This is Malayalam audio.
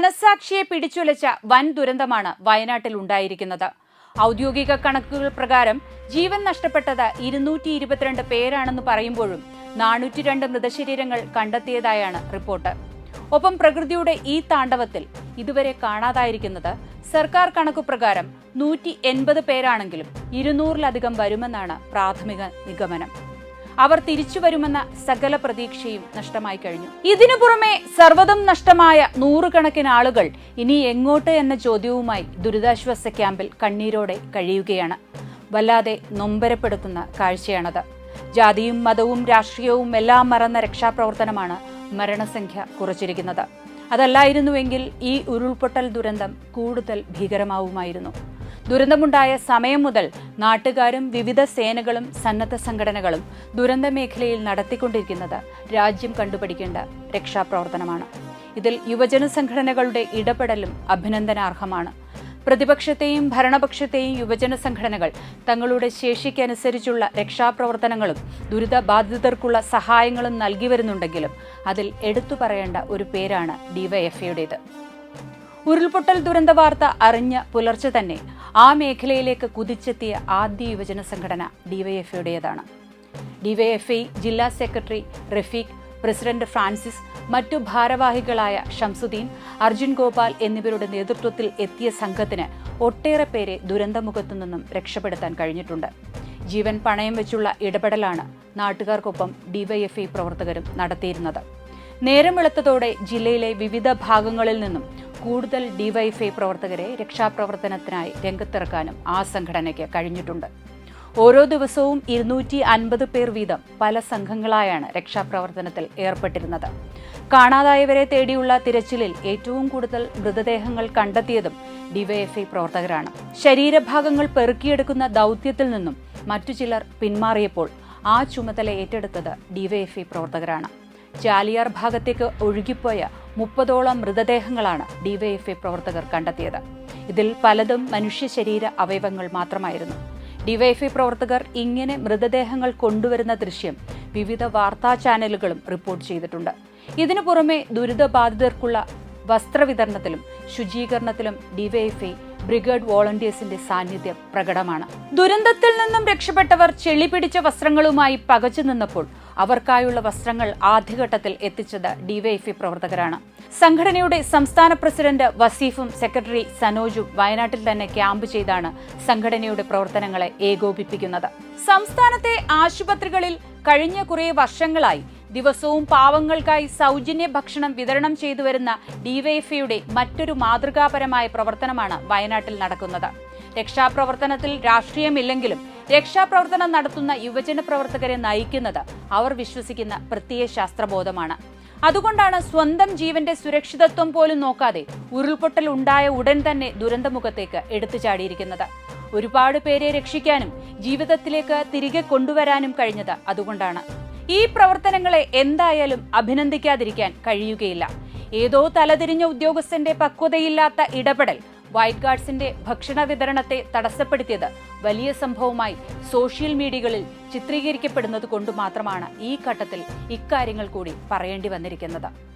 മനസാക്ഷിയെ പിടിച്ചുലച്ച വൻ ദുരന്തമാണ് വയനാട്ടിൽ ഉണ്ടായിരിക്കുന്നത്. ഔദ്യോഗിക കണക്കുകൾ പ്രകാരം ജീവൻ നഷ്ടപ്പെട്ടത് ഇരുന്നൂറ്റി ഇരുപത്തിരണ്ട് പേരാണെന്ന് പറയുമ്പോഴും നാനൂറ്റി രണ്ട് മൃതശരീരങ്ങൾ കണ്ടെത്തിയതായാണ് റിപ്പോർട്ട്. ഒപ്പം പ്രകൃതിയുടെ ഈ താണ്ഡവത്തിൽ ഇതുവരെ കാണാതായിരിക്കുന്നത് സർക്കാർ കണക്കു പ്രകാരം നൂറ്റി എൺപത് പേരാണെങ്കിലും ഇരുന്നൂറിലധികം വരുമെന്നാണ് പ്രാഥമിക നിഗമനം. അവർ തിരിച്ചു വരുമെന്ന സകല പ്രതീക്ഷയും നഷ്ടമായി കഴിഞ്ഞു. ഇതിനു പുറമെ സർവതും നഷ്ടമായ നൂറുകണക്കിന് ആളുകൾ ഇനി എങ്ങോട്ട് എന്ന ചോദ്യവുമായി ദുരിതാശ്വാസ ക്യാമ്പിൽ കണ്ണീരോടെ കഴിയുകയാണ്. വല്ലാതെ നൊമ്പരപ്പെടുത്തുന്ന കാഴ്ചയാണത്. ജാതിയും മതവും രാഷ്ട്രീയവും എല്ലാം മറന്ന രക്ഷാപ്രവർത്തനമാണ് മരണസംഖ്യ കുറച്ചിരിക്കുന്നത്. അതല്ലായിരുന്നുവെങ്കിൽ ഈ ഉരുൾപൊട്ടൽ ദുരന്തം കൂടുതൽ ഭീകരമാവുമായിരുന്നു. ദുരന്തമുണ്ടായ സമയം മുതൽ നാട്ടുകാരും വിവിധ സേനകളും സന്നദ്ധ സംഘടനകളും ദുരന്ത മേഖലയിൽ നടത്തിക്കൊണ്ടിരിക്കുന്നത് രാജ്യം കണ്ടുപിടിക്കേണ്ട രക്ഷാപ്രവർത്തനമാണ്. ഇതിൽ യുവജന സംഘടനകളുടെ ഇടപെടലും അഭിനന്ദനാർഹമാണ്. പ്രതിപക്ഷത്തെയും ഭരണപക്ഷത്തെയും യുവജന സംഘടനകൾ തങ്ങളുടെ ശേഷിക്കനുസരിച്ചുള്ള രക്ഷാപ്രവർത്തനങ്ങളും ദുരിതബാധിതർക്കുള്ള സഹായങ്ങളും നൽകി വരുന്നുണ്ടെങ്കിലും അതിൽ എടുത്തു പറയേണ്ട ഒരു പേരാണ് ഡിവൈഎഫ്ഐയുടേത്. ഉരുൾപൊട്ടൽ ദുരന്ത വാർത്ത അറിഞ്ഞ് പുലർച്ചെ തന്നെ ആ മേഖലയിലേക്ക് കുതിച്ചെത്തിയ ആദ്യ യുവജന സംഘടന ഡിവൈഎഫ്ഐയുടേതാണ് ഡിവൈഎഫ്ഐ ജില്ലാ സെക്രട്ടറി റഫീഖ് പ്രസിഡന്റ് ഫ്രാൻസിസ് മറ്റു ഭാരവാഹികളായ ഷംസുദ്ദീൻ അർജുൻ ഗോപാൽ എന്നിവരുടെ നേതൃത്വത്തിൽ എത്തിയ സംഘത്തിന് ഒട്ടേറെ പേരെ ദുരന്തമുഖത്തു നിന്നും രക്ഷപ്പെടുത്താൻ കഴിഞ്ഞിട്ടുണ്ട്. ജീവൻ പണയം വെച്ചുള്ള ഇടപെടലാണ് നാട്ടുകാർക്കൊപ്പം ഡിവൈഎഫ്ഐ പ്രവർത്തകരും നടത്തിയിരുന്നത്. നേരം വെളുത്തതോടെ ജില്ലയിലെ വിവിധ ഭാഗങ്ങളിൽ നിന്നും കൂടുതൽ ഡിവൈഎഫ്ഐ പ്രവർത്തകരെ രക്ഷാപ്രവർത്തനത്തിനായി രംഗത്തിറക്കാനും ആ സംഘടനയ്ക്ക് കഴിഞ്ഞിട്ടുണ്ട്. ഓരോ ദിവസവും ഇരുന്നൂറ്റി അൻപത് പേർ വീതം പല സംഘങ്ങളായാണ് രക്ഷാപ്രവർത്തനത്തിൽ ഏർപ്പെട്ടിരുന്നത്. കാണാതായവരെ തേടിയുള്ള തിരച്ചിലിൽ ഏറ്റവും കൂടുതൽ മൃതദേഹങ്ങൾ കണ്ടെത്തിയതും ഡിവൈഎഫ്ഐ പ്രവർത്തകരാണ്. ശരീരഭാഗങ്ങൾ പെറുക്കിയെടുക്കുന്ന ദൗത്യത്തിൽ നിന്നും മറ്റു ചിലർ പിന്മാറിയപ്പോൾ ആ ചുമതല ഏറ്റെടുത്തത് ഡിവൈഎഫ്ഐ പ്രവർത്തകരാണ്. ചാലിയാർ ഭാഗത്തേക്ക് ഒഴുകിപ്പോയ മുപ്പതോളം മൃതദേഹങ്ങളാണ് ഡിവൈഎഫ്ഐ പ്രവർത്തകർ കണ്ടെത്തിയത്. ഇതിൽ പലതും മനുഷ്യ ശരീര അവയവങ്ങൾ മാത്രമായിരുന്നു. ഡിവൈഎഫ്ഐ പ്രവർത്തകർ ഇങ്ങനെ മൃതദേഹങ്ങൾ കൊണ്ടുവരുന്ന ദൃശ്യം വിവിധ വാർത്താ ചാനലുകളും റിപ്പോർട്ട് ചെയ്തിട്ടുണ്ട്. ഇതിനു പുറമെ ദുരിതബാധിതർക്കുള്ള വസ്ത്രവിതരണത്തിലും ശുചീകരണത്തിലും ഡിവൈഎഫ്ഐ ബ്രിഗേഡ് വോളണ്ടിയേഴ്സിന്റെ സാന്നിധ്യം പ്രകടമാണ്. ദുരന്തത്തിൽ നിന്നും രക്ഷപ്പെട്ടവർ ചെളി പിടിച്ച വസ്ത്രങ്ങളുമായി പകച്ചു നിന്നപ്പോൾ അവർക്കായുള്ള വസ്ത്രങ്ങൾ ആദ്യഘട്ടത്തിൽ എത്തിച്ചത് ഡിവൈഎഫ്ഐ പ്രവർത്തകരാണ്. സംഘടനയുടെ സംസ്ഥാന പ്രസിഡന്റ് വസീഫും സെക്രട്ടറി സനോജും വയനാട്ടിൽ തന്നെ ക്യാമ്പ് ചെയ്താണ് സംഘടനയുടെ പ്രവർത്തനങ്ങളെ ഏകോപിപ്പിക്കുന്നത്. സംസ്ഥാനത്തെ ആശുപത്രികളിൽ കഴിഞ്ഞ കുറേ വർഷങ്ങളായി ദിവസവും പാവങ്ങൾക്കായി സൗജന്യ ഭക്ഷണം വിതരണം ചെയ്തു വരുന്ന ഡിവൈഎഫ്ഐയുടെ മറ്റൊരു മാതൃകാപരമായ പ്രവർത്തനമാണ് വയനാട്ടിൽ നടക്കുന്നത്. രക്ഷാപ്രവർത്തനത്തിൽ രാഷ്ട്രീയമില്ലെങ്കിലും രക്ഷാപ്രവർത്തനം നടത്തുന്ന യുവജന പ്രവർത്തകരെ നയിക്കുന്നത് അവർ വിശ്വസിക്കുന്ന പ്രത്യയ ശാസ്ത്രബോധമാണ്. അതുകൊണ്ടാണ് സ്വന്തം ജീവന്റെ സുരക്ഷിതത്വം പോലും നോക്കാതെ ഉരുൾപൊട്ടൽ ഉണ്ടായ ഉടൻ തന്നെ ദുരന്തമുഖത്തേക്ക് എടുത്തു ചാടിയിരിക്കുന്നത്. ഒരുപാട് പേരെ രക്ഷിക്കാനും ജീവിതത്തിലേക്ക് തിരികെ കൊണ്ടുവരാനും കഴിഞ്ഞത് അതുകൊണ്ടാണ്. ഈ പ്രവർത്തനങ്ങളെ എന്തായാലും അഭിനന്ദിക്കാതിരിക്കാൻ കഴിയുകയില്ല. ഏതോ തലതിരിഞ്ഞ ഉദ്യോഗസ്ഥന്റെ പക്വതയില്ലാത്ത ഇടപെടൽ വൈറ്റ് ഗാർഡ്സിന്റെ ഭക്ഷണ വിതരണത്തെ തടസ്സപ്പെടുത്തിയത്. വലിയ സംഭവമായി സോഷ്യൽ മീഡിയകളിൽ ചിത്രീകരിക്കപ്പെടുന്നത് കൊണ്ട് മാത്രമാണ് ഈ ഘട്ടത്തിൽ ഇക്കാര്യങ്ങൾ കൂടി പറയേണ്ടി വന്നിരിക്കുന്നത്.